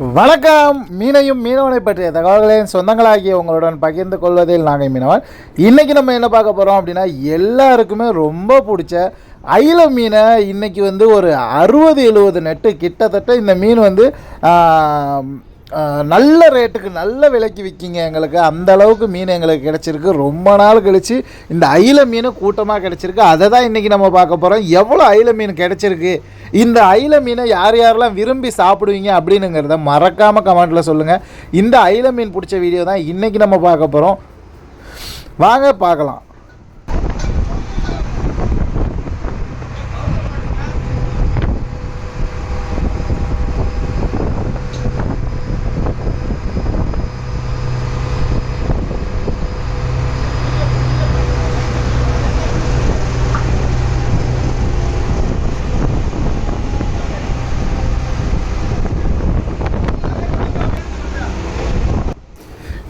வணக்கம். மீனையும் மீனவனை பற்றிய தகவல்களின் சொந்தங்களாகிய உங்களுடன் பகிர்ந்து கொள்வதில் நாங்கள் மீனவன். இன்றைக்கி நம்ம என்ன பார்க்க போகிறோம் அப்படின்னா எல்லாருக்குமே ரொம்ப பிடிச்ச அயில மீனை இன்றைக்கி வந்து ஒரு அறுபது எழுபது நெட்டு கிட்டத்தட்ட இந்த மீன் வந்து நல்ல ரேட்டுக்கு நல்ல விலைக்கு விற்கிங்க எங்களுக்கு. அந்த அளவுக்கு மீன் எங்களுக்கு கிடச்சிருக்கு. ரொம்ப நாள் கழித்து இந்த அயில மீன் கூட்டமாக கிடச்சிருக்கு. அதை தான் இன்றைக்கி நம்ம பார்க்க போகிறோம் எவ்வளோ அயில மீன் கிடச்சிருக்கு? இந்த அயில மீனை யார் யாரெல்லாம் விரும்பி சாப்பிடுவீங்க அப்படின்னுங்கிறத மறக்காமல் கமெண்ட்டில் சொல்லுங்கள் இந்த அயில மீன் பிடிச்ச வீடியோ தான் இன்றைக்கி நம்ம பார்க்க போகிறோம் வாங்க பார்க்கலாம்.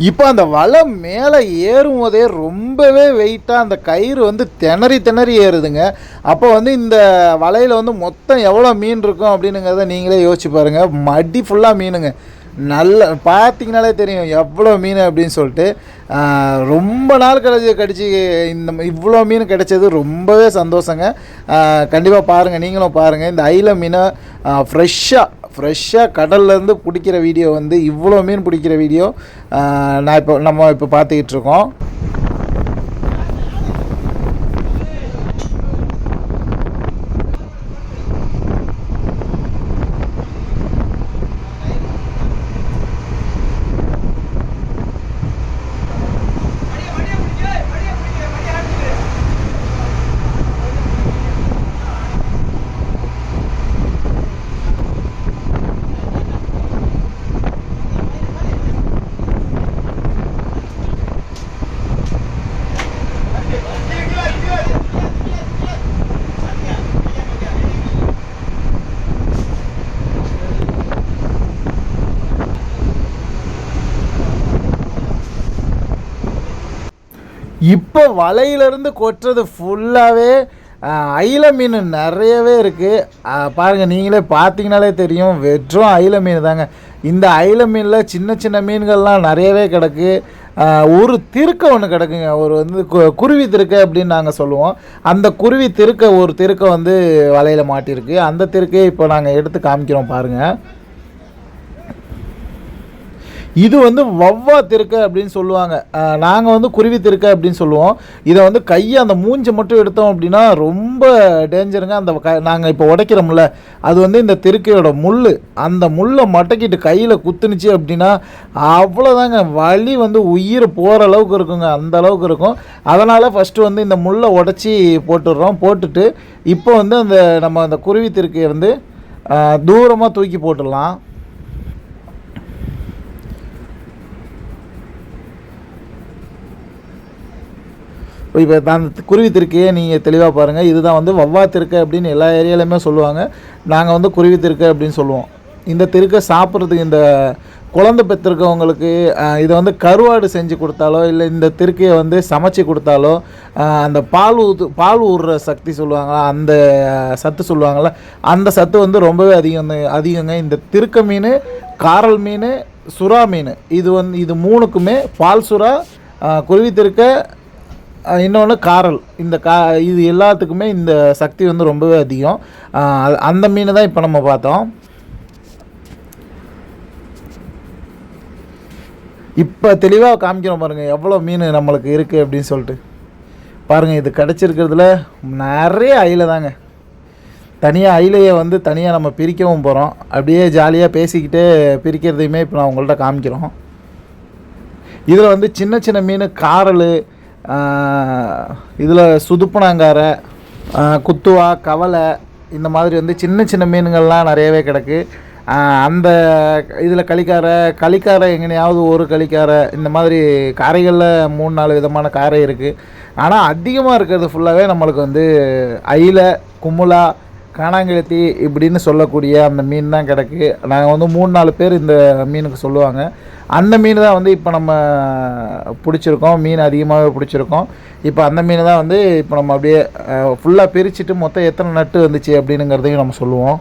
இப்போ அந்த வலை மேலே ஏறும் போதே ரொம்பவே வெயிட்டாக அந்த கயிறு வந்து திணறி திணறி ஏறுதுங்க. அப்போ வந்து இந்த வலையில் வந்து மொத்தம் எவ்வளோ மீன் இருக்கும் அப்படின்னுங்கிறத நீங்களே யோசிச்சு பாருங்கள் மடி ஃபுல்லாக மீனுங்க. நல்ல பார்த்தீங்கனாலே தெரியும் எவ்வளோ மீன் அப்படின்னு சொல்லிட்டு. ரொம்ப நாள் கழிச்சு கடிச்சு இந்த ம- இவ்வளோ மீன் கிடைச்சது ரொம்பவே சந்தோஷங்க. கண்டிப்பாக பாருங்கள் நீங்களும் பாருங்கள் இந்த ஐல மீனை ஃப்ரெஷ்ஷாக ஃப்ரெஷ்ஷாக கடல்லேருந்து பிடிக்கிற வீடியோ வந்து இவ்வளோ மீன் பிடிக்கிற வீடியோ நான் இப்போ நம்ம இப்போ பார்த்துக்கிட்டு இருக்கோம். இப்போ வலையிலேருந்து கொட்டுறது ஃபுல்லாகவே அயில மீன் நிறையவே இருக்குது பாருங்கள் நீங்களே பார்த்தீங்கனாலே தெரியும். வெற்றும் அயில மீன் தாங்க. இந்த அயில மீனில் சின்ன சின்ன மீன்கள்லாம் நிறையவே கிடக்கு. ஒரு திருக்க ஒன்று கிடக்குங்க. ஒரு வந்து கு- குருவி திருக்க அப்படின்னு நாங்கள் சொல்லுவோம். அந்த குருவி திருக்க ஒரு திருக்க வந்து வலையில் மாட்டியிருக்கு அந்த திருக்கையை இப்போ நாங்கள் எடுத்து காமிக்கிறோம் பாருங்கள் இது வந்து வவ்வா திருக்க அப்படின்னு சொல்லுவாங்க. நாங்கள் வந்து குருவி திருக்க அப்படின்னு சொல்லுவோம். இதை வந்து கையை அந்த மூஞ்சை மட்டும் எடுத்தோம் அப்படின்னா ரொம்ப டேஞ்சருங்க. அந்த க நாங்கள் இப்போ உடைக்கிறோம்ல அது வந்து இந்த திருக்கையோட முள் அந்த முள்ளை மடக்கிட்டு கையில் குத்துனுச்சு அப்படின்னா அவ்வளோதாங்க வலி வந்து உயிர் போகிற அளவுக்கு இருக்குங்க. அந்த அளவுக்கு இருக்கும். அதனால் ஃபஸ்ட்டு வந்து இந்த முள்ளை உடச்சி போட்டுடுறோம். போட்டுட்டு இப்போ வந்து அந்த நம்ம அந்த குருவி திருக்கையை வந்து தூரமாக தூக்கி போட்டுடலாம். இப்போ அந்த குருவி திருக்கையே நீங்கள் தெளிவாக பாருங்கள் இதுதான் வந்து வவ்வா திருக்கை அப்படின்னு எல்லா ஏரியாலையுமே சொல்லுவாங்க. நாங்கள் வந்து குருவி திருக்கை அப்படின்னு சொல்லுவோம். இந்த திருக்கை சாப்பிட்றதுக்கு இந்த குழந்தை பெற்றிருக்கவங்களுக்கு இதை வந்து கருவாடு செஞ்சு கொடுத்தாலோ இல்லை இந்த திருக்கையை வந்து சமைச்சு கொடுத்தாலோ அந்த பால் ஊத்து பால் ஊறுற சக்தி சொல்லுவாங்களா அந்த சத்து சொல்லுவாங்களா அந்த சத்து வந்து ரொம்பவே அதிகம் அதிகங்க. இந்த திருக்க மீன் காரல் மீன் சுறா மீன் இது வந்து இது மூணுக்குமே பால் சுறா குருவி திருக்க இன்னொன்று காரல். இந்த கா இது எல்லாத்துக்குமே இந்த சக்தி வந்து ரொம்பவே அதிகம். அந்த மீன் தான் இப்போ நம்ம பார்த்தோம். இப்போ தெளிவாக காமிக்கிறோம் பாருங்கள் எவ்வளோ மீன் நம்மளுக்கு இருக்குது அப்படின்னு சொல்லிட்டு. பாருங்கள் இது கிடச்சிருக்கிறதுல நிறைய அயில தாங்க. தனியாக அயிலையை வந்து தனியாக நம்ம பிரிக்கவும் போகிறோம் அப்படியே ஜாலியாக பேசிக்கிட்டே பிரிக்கிறதையுமே இப்போ நான் உங்கள்கிட்ட காமிக்கிறோம். இதில் வந்து சின்ன சின்ன மீன் காரல் இதில் சுதுப்பனாங்காரை குத்துவா கவலை இந்த மாதிரி வந்து சின்ன சின்ன மீன்கள்லாம் நிறையவே கிடக்கு. அந்த இதில் களிக்காரை களிக்காரை எங்கனையாவது ஒரு களிக்கார இந்த மாதிரி காரைகளில் மூணு நாலு விதமான காரை இருக்குது ஆனால் அதிகமாக இருக்கிறது ஃபுல்லாகவே நம்மளுக்கு வந்து அயில குமுலா காணாங்கெழுத்தி இப்படின்னு சொல்லக்கூடிய அந்த மீன் தான் கிடக்கு. நாங்கள் வந்து மூணு நாலு பேர் இந்த மீனுக்கு சொல்லுவாங்க. அந்த மீன் தான் வந்து இப்போ நம்ம பிடிச்சிருக்கோம். மீன் அதிகமாகவே பிடிச்சிருக்கோம். இப்போ அந்த மீன் தான் வந்து இப்போ நம்ம அப்படியே ஃபுல்லாக பிரிச்சுட்டு மொத்தம் எத்தனை நட்டு வந்துச்சு அப்படின்னுங்கிறதையும் நம்ம சொல்லுவோம்.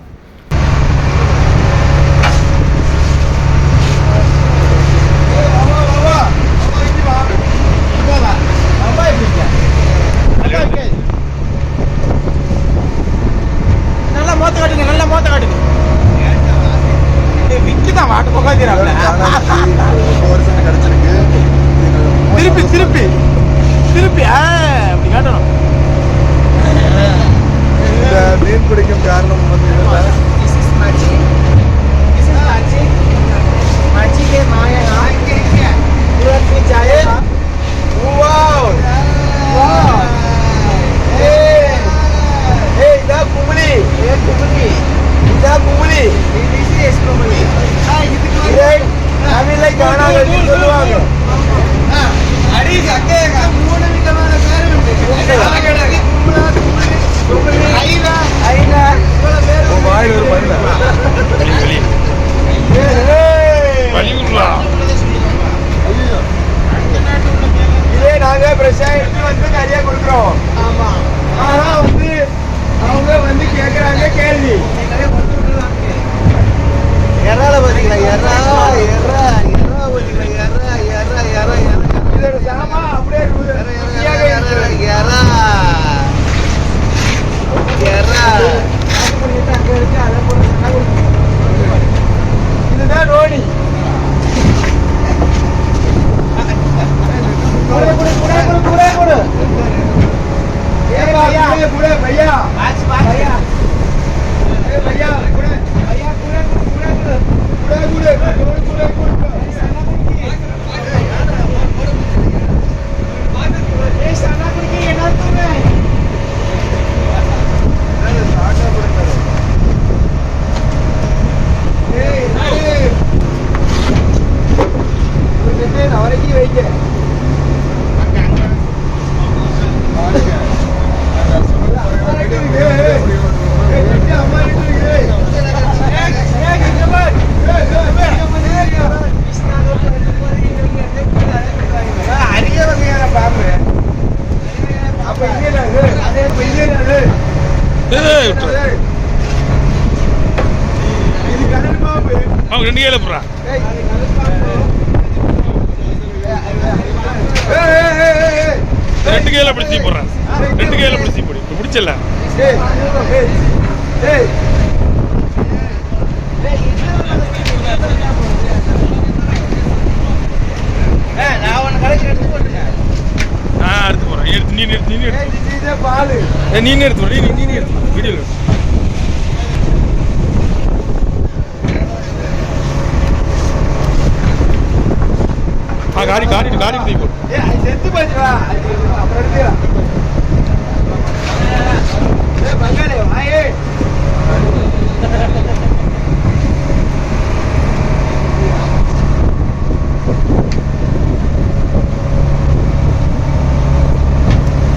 அவங்க ரெண்டு கையில போடுறா. ரெண்டு கையில பிடிச்சி போடுறேன் ரெண்டு கையில பிடிச்சி போடு. பிடிச்சல? நீ எடுத்து. நீ ஏய், நீ எடுத்து போடு நீ நீ எடுத்து வீடியோல ஆ காடி காடி காடி தூக்கி போடு ஏய், அது செத்து போச்சுடா. அது அப்புறம் எடுத்துக்கலாம். ஏய், பங்காளி, வா, ஏய்.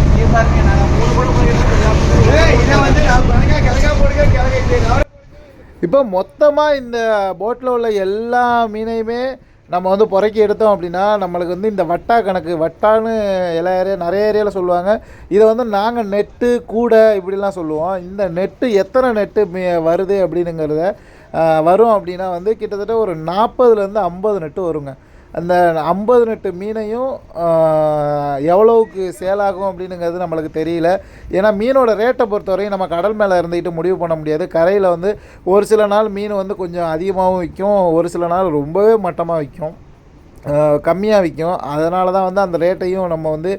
நீ பாருங்க நாங்க மூணு கூட போய் ஏய், இதை வந்து நான் கணக்கா, கிழக்கா போடுங்க, கிழக்கா இப்படி நவர- இப்போ மொத்தமாக இந்த போட்டில் உள்ள எல்லா மீனையுமே நம்ம வந்து புறக்கி எடுத்தோம் அப்படின்னா நம்மளுக்கு வந்து இந்த வட்டா கணக்கு வட்டான்னு எல்லா ஏரியா நிறைய ஏரியாவில் சொல்லுவாங்க. இதை வந்து நாங்கள் நெட்டு கூடை இப்படிலாம் சொல்லுவோம். இந்த நெட்டு எத்தனை நெட்டு மீ- வருது அப்படின்னுங்கிறத வரும் அப்படின்னா வந்து கிட்டத்தட்ட ஒரு நாற்பதுலேருந்து ஐம்பது நெட்டு வருங்க. அந்த ஐம்பது நெட்டு மீனையும் எவ்வளவுக்கு சேலாகும் அப்படின்னுங்கிறது நம்மளுக்கு தெரியல. ஏன்னா மீனோட ரேட்டை பொறுத்தவரையும் நம்ம கடல் மேலே இருந்துக்கிட்டு முடிவு பண்ண முடியாது. கரையில் வந்து ஒரு சில நாள் மீன் வந்து கொஞ்சம் அதிகமாகவும் விற்கும் ஒரு சில நாள் ரொம்பவே மட்டமாக விற்கும். கம்மியாக விற்கும் அதனால தான் வந்து அந்த ரேட்டையும் நம்ம வந்து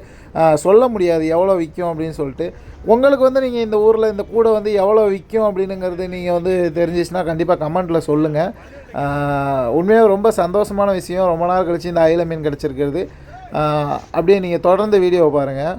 சொல்ல முடியாது. எவ்வளோ விற்கும் அப்படின்னு சொல்லிட்டு. உங்களுக்கு வந்து நீங்கள் இந்த ஊரில் இந்த கூடை வந்து எவ்வளோ விற்கும் அப்படின்னுங்கிறது நீங்கள் வந்து தெரிஞ்சிச்சுன்னா கண்டிப்பாக கமெண்ட்டில் சொல்லுங்கள் உண்மையாக ரொம்ப சந்தோஷமான விஷயம். ரொம்ப நாள் கழிச்சு இந்த அயில மீன் கிடச்சிருக்கிறது. அப்படியே நீங்கள் தொடர்ந்து வீடியோவை பாருங்கள்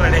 पड़े।